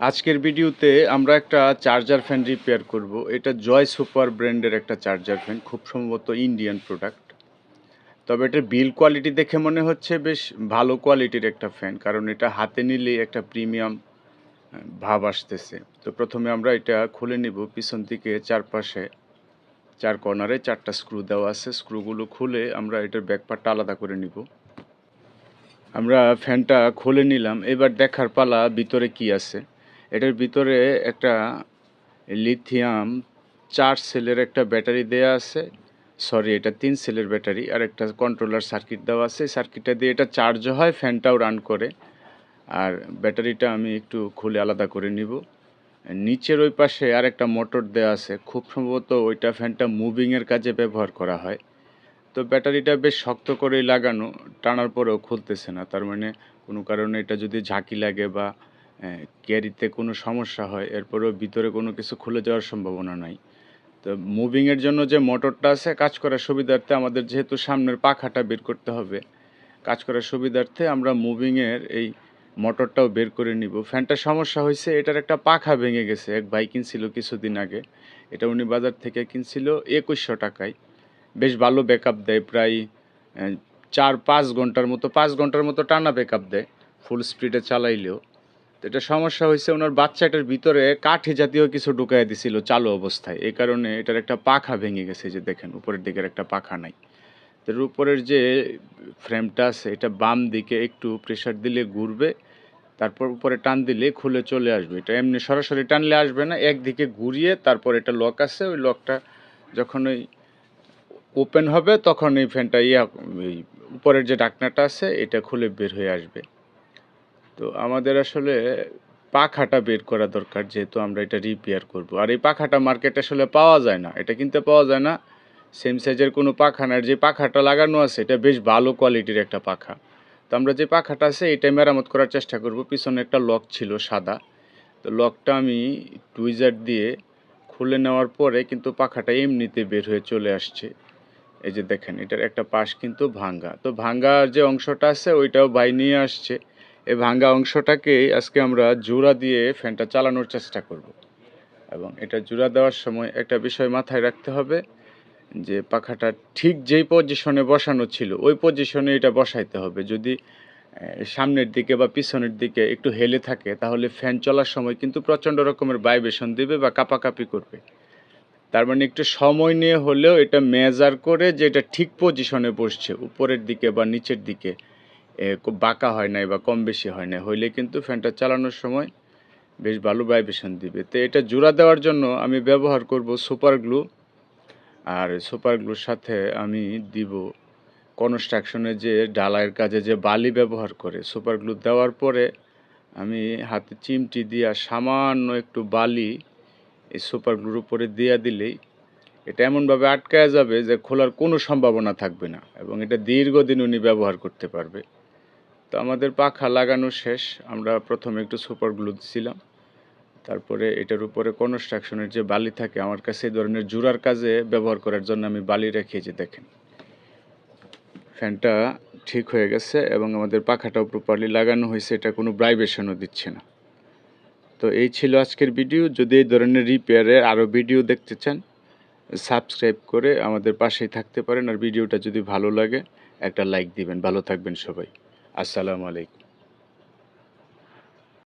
আজকের ভিডিওতে আমরা একটা চার্জার ফ্যান রিপেয়ার করব। এটা জয় সুপার ব্র্যান্ডের একটা চার্জার ফ্যান খুব সম্ভবত ইন্ডিয়ান প্রোডাক্ট তবে এটার বিল কোয়ালিটি দেখে মনে হচ্ছে বেশ ভালো কোয়ালিটির একটা ফ্যান কারণ এটা হাতে নিলেই একটা প্রিমিয়াম ভাব আসতেছে। তো প্রথমে আমরা এটা খুলে নিব। পিছন দিকে চারপাশে, চার কর্নারে চারটা স্ক্রু দেওয়া আছে। স্ক্রুগুলো খুলে আমরা এটার ব্যাকপার্টটা আলাদা করে নিব। আমরা ফ্যানটা খুলে নিলাম। এবার দেখার পালা ভিতরে কি আছে। এটার ভিতরে একটা লিথিয়াম চার সেলের একটা ব্যাটারি দেয়া আছে। সরি, এটা তিন সেলের ব্যাটারি আর একটা কন্ট্রোলার সার্কিট দেওয়া আছে। সার্কিটটা দিয়ে এটা চার্জ হয় ফ্যানটাও রান করে। আর ব্যাটারিটা আমি একটু খুলে আলাদা করে নিব। নিচের ওই পাশে আর একটা মোটর দেওয়া আছে। খুব সম্ভবত ওইটা ফ্যানটা মুভিংয়ের কাজে ব্যবহার করা হয়। তো ব্যাটারিটা বেশ শক্ত করেই লাগানো, টানার পরেও খুলতেছে না। তার মানে কোনো কারণে এটা যদি ঝাঁকি লাগে বা ক্যারিতে কোনো সমস্যা হয়, এরপরেও ভিতরে কোনো কিছু খুলে যাওয়ার সম্ভাবনা নাই। তো মুভিংয়ের জন্য যে মোটরটা আছে, কাজ করার সুবিধার্থে আমাদের যেহেতু সামনের পাখাটা বের করতে হবে, কাজ করার সুবিধার্থে আমরা মুভিংয়ের এই মোটরটাও বের করে নিব। ফ্যানটার সমস্যা হয়েছে, এটার একটা পাখা ভেঙে গেছে, এক ভাই কিনছিল কিছুদিন আগে। এটা উনি বাজার থেকে কিনছিল একুশশো টাকায়। বেশ ভালো ব্যাকআপ দেয়, প্রায় চার পাঁচ ঘণ্টার মতো, পাঁচ ঘণ্টার মতো টানা ব্যাকআপ দেয় ফুল স্পিডে চালাইলেও। তো এটা সমস্যা হয়েছে, ওনার বাচ্চাটার ভিতরে কাঠি জাতীয় কিছু ঢুকাই দিছিল চালু অবস্থায়। এই কারণে এটার একটা পাখা ভেঙে গেছে যে দেখেন, উপরের দিকের একটা পাখা নাই। তো উপরের যে ফ্রেমটা আছে, এটা বাম দিকে একটু প্রেসার দিলে ঘুরবে, তারপর উপরে টান দিলে খুলে চলে আসবে। এটা এমনি সরাসরি টানলে আসবে না, একদিকে ঘুরিয়ে তারপর এটা লক আছে, ওই লকটা যখন ওই ওপেন হবে, তখন এই ফ্যানটা ইয়া উপরের যে ডাকনাটা আছে, এটা খুলে বের হয়ে আসবে। তো আমাদের আসলে পাখাটা বের করা দরকার যেহেতু আমরা এটা রিপেয়ার করব। আর এই পাখাটা মার্কেটে আসলে পাওয়া যায় না। এটা কিনতে পাওয়া যায় না। সেম সাইজের কোনো পাখা না। যে পাখাটা লাগানো আছে, এটা বেশ ভালো কোয়ালিটির একটা পাখা। তো আমরা যে পাখাটা আছে, এটা মেরামত করার চেষ্টা করব। পিছনে একটা লক ছিল সাদা। তো লকটা আমি টুইজার দিয়ে খুলে নেওয়ার পরে কিন্তু পাখাটা এমনিতে বের হয়ে চলে আসছে। এই যে দেখেন, এটার একটা পাশ কিন্তু ভাঙ্গা। তো ভাঙ্গার যে অংশটা আছে, ওইটাও ভাই নিয়ে আসছে। এই ভাঙ্গা অংশটাকে আজকে আমরা জোড়া দিয়ে ফ্যানটা চালানোর চেষ্টা করব। এবং এটা জোড়া দেওয়ার সময় একটা বিষয় মাথায় রাখতে হবে যে পাখাটা ঠিক যেই পজিশনে বসানো ছিল, ওই পজিশনে এটা বসাইতে হবে। যদি সামনের দিকে বা পিছনের দিকে একটু হেলে থাকে, তাহলে ফ্যান চলার সময় কিন্তু প্রচণ্ড রকমের ভাইব্রেশন দেবে বা কাঁপাকাঁপি করবে। তার মানে একটু সময় নিয়ে হলেও এটা মেজার করে যে এটা ঠিক পজিশনে বসছে, উপরের দিকে বা নিচের দিকে। বাঁকা হয় নাই বা কম বেশি হয় নাই, হইলে কিন্তু ফ্যানটা চালানোর সময় বেশ ভালো ভাইব্রেশন দিবে। তো এটা জোড়া দেওয়ার জন্য আমি ব্যবহার করব সুপার গ্লু, আর সুপার গ্লুর সাথে আমি দিব কনস্ট্রাকশনে যে ডালাইয়ের কাজে যে বালি ব্যবহার করে। সুপার গ্লু দেওয়ার পরে আমি হাতে চিমটি দিয়া সামান্য একটু বালি এই সুপার গ্লুর উপরে দিয়া দিলেই এটা এমনভাবে আটকায়া যাবে যে খোলার কোনো সম্ভাবনা থাকবে না, এবং এটা দীর্ঘদিন উনি ব্যবহার করতে পারবে। তো আমাদের পাখা লাগানো শেষ। আমরা প্রথমে একটু সুপার গ্লু দিছিলাম। তারপরে এটার উপরে কনস্ট্রাকশনের যে বালি থাকে, আমার কাছে এই ধরনের জোড়ার কাজে ব্যবহার করার জন্য আমি বালি রেখে যে দেখেন। ফ্যানটা ঠিক হয়ে গেছে এবং আমাদের পাখাটাও প্রপারলি লাগানো হয়েছে, এটা কোনো ব্রাইবেশনও দিচ্ছে না। তো এই ছিল আজকের ভিডিও যদি এই ধরনের রিপেয়ারের আরও ভিডিও দেখতে চান সাবস্ক্রাইব করে আমাদের পাশেই থাকতে পারেন। আর ভিডিওটা যদি ভালো লাগে, একটা লাইক দিবেন। ভালো থাকবেন সবাই। আসসালামু আলাইকুম।